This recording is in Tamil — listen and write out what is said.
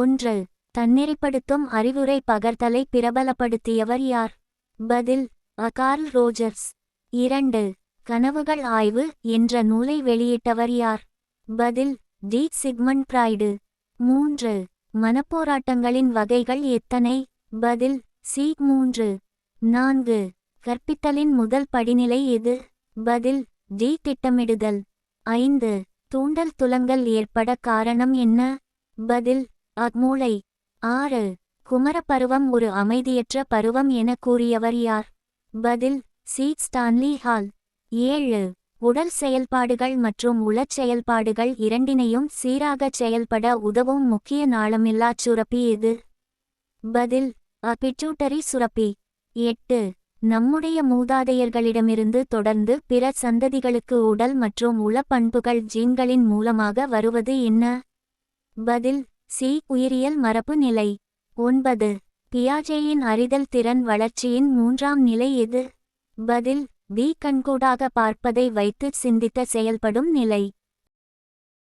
ஒன்று தன்நெறிப்படுத்தும் அறிவுரை பகர்தலை பிரபலப்படுத்தியவர் யார்? பதில் அகார்ல் ரோஜர்ஸ். இரண்டு கனவுகள் ஆய்வு என்ற நூலை வெளியிட்டவர் யார்? பதில் டி. சிக்மண்ட் பிராய்டு மூன்று மனப்போராட்டங்களின் வகைகள் எத்தனை? பதில் சி. மூன்று. நான்கு கற்பித்தலின் முதல் படிநிலை எது? பதில் டி. திட்டமிடுதல். ஐந்து தூண்டல் துலங்கல் ஏற்பட காரணம் என்ன? பதில் அக்மூளை ஆறு. குமரப்பருவம் ஒரு அமைதியற்ற பருவம் என கூறியவர் யார்? பதில் சி. Stanley hall. ஏழு. உடல் செயல்பாடுகள் மற்றும் உளச் செயல்பாடுகள் இரண்டினையும் சீராகச் செயல்பட உதவும் முக்கிய நாளமில்லாச் சுரப்பி எது பதில் அ சுரப்பி. எட்டு. நம்முடைய மூதாதையர்களிடமிருந்து தொடர்ந்து பிற சந்ததிகளுக்கு உடல் மற்றும் உளப்பண்புகள் ஜீன்களின் மூலமாக வருவது என்ன? பதில் சி. உயிரியல் மரபு நிலை. ஒன்பது. பியாஜேயின் அறிதல் திறன் வளர்ச்சியின் மூன்றாம் நிலை எது? பதில். வீ. கண்கூடாக பார்ப்பதை வைத்து சிந்தித்த செயல்படும் நிலை.